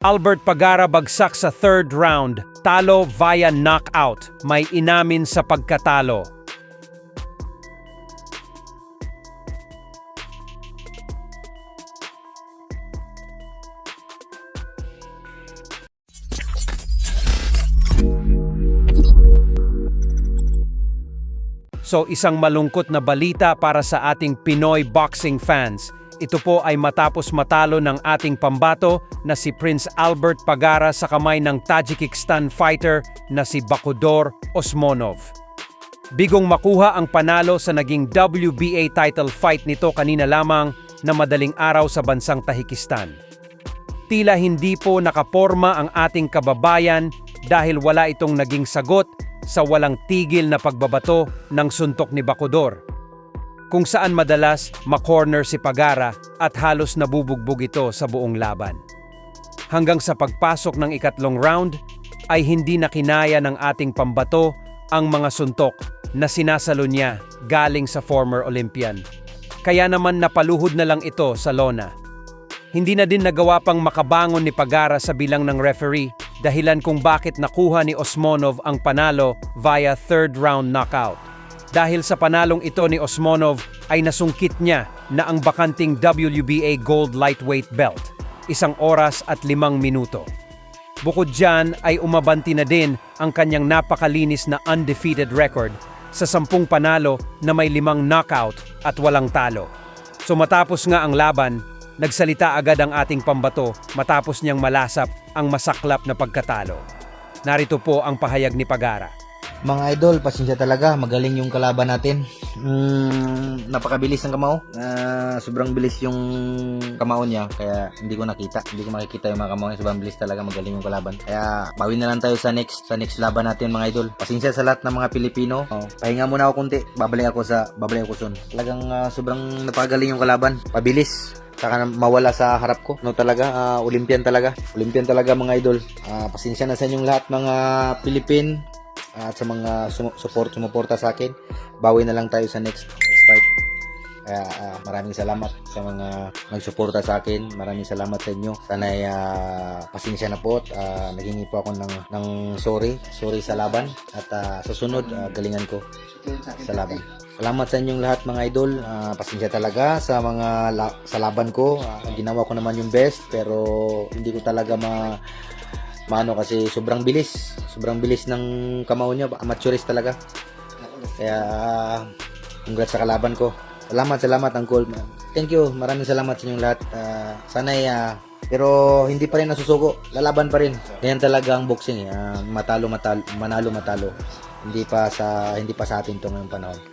Albert Pagara bagsak sa third round, talo via knockout, may inamin sa pagkatalo. So isang malungkot na balita para sa ating Pinoy boxing fans. Ito po ay matapos matalo ng ating pambato na si Prince Albert Pagara sa kamay ng Tajikistan fighter na si Bakodor Osmonov. Bigong makuha ang panalo sa naging WBA title fight nito kanina lamang na madaling araw sa bansang Tajikistan. Tila hindi po nakaporma ang ating kababayan dahil wala itong naging sagot sa walang tigil na pagbabato ng suntok ni Bakodor. Kung saan madalas makorner si Pagara at halos nabubugbog ito sa buong laban. Hanggang sa pagpasok ng ikatlong round ay hindi na kinaya ng ating pambato ang mga suntok na sinasalo niya galing sa former Olympian. Kaya naman napaluhod na lang ito sa lona. Hindi na din nagawa pang makabangon ni Pagara sa bilang ng referee dahilan kung bakit nakuha ni Osmonov ang panalo via third round knockout. Dahil sa panalong ito ni Osmonov ay nasungkit niya na ang bakanting WBA Gold Lightweight Belt, isang oras at limang minuto. Bukod dyan ay umabanti na din ang kanyang napakalinis na undefeated record sa sampung panalo na may limang knockout at walang talo. So matapos nga ang laban, nagsalita agad ang ating pambato matapos niyang malasap ang masaklap na pagkatalo. Narito po ang pahayag ni Pagara. Mga idol, pasensya talaga. Magaling yung kalaban natin. Mm, napakabilis ng kamao. Ah, sobrang bilis yung kamao niya. Kaya hindi ko nakita. Hindi ko makikita yung mga kamao niya. Sobrang bilis talaga. Magaling yung kalaban. Kaya bawin na lang tayo sa next sa next laban natin mga idol. Pasensya sa lahat ng mga Pilipino. Oh, pahinga muna ako kunti. Babalik ako sa babalik ako soon. Talagang ah, sobrang napakagaling yung kalaban. Pabilis saka mawala sa harap ko. No talaga, ah, Olympian talaga. Olympian talaga mga idol. Ah, pasensya na sa inyong lahat mga Pilipin at sa mga sum- support sumuporta sa akin. Bawi na lang tayo sa next next fight. Kaya ah, maraming salamat sa mga nagsuporta sa akin. Maraming salamat sa inyo. Sana ay ah, pasensya na po at ah, naghingi po ako ng, ng sorry. Sorry sa laban. At ah, sa sunod, ah, galingan ko sa laban. Salamat sa inyong lahat mga idol. Ah, pasensya talaga sa mga la- sa laban ko. Ah, ginawa ko naman yung best pero hindi ko talaga ma maano kasi sobrang bilis. Sobrang bilis ng kamao niya. Amateurist talaga. Kaya ah, congrats sa kalaban ko. Salamat, salamat Uncle. Thank you. Maraming salamat sa inyong lahat. Ah, sana ay ah, pero hindi pa rin nasusuko. Lalaban pa rin. Ganyan talaga ang boxing eh. Ah, matalo, matalo, manalo, matalo. Hindi pa sa hindi pa sa atin to ngayong panahon.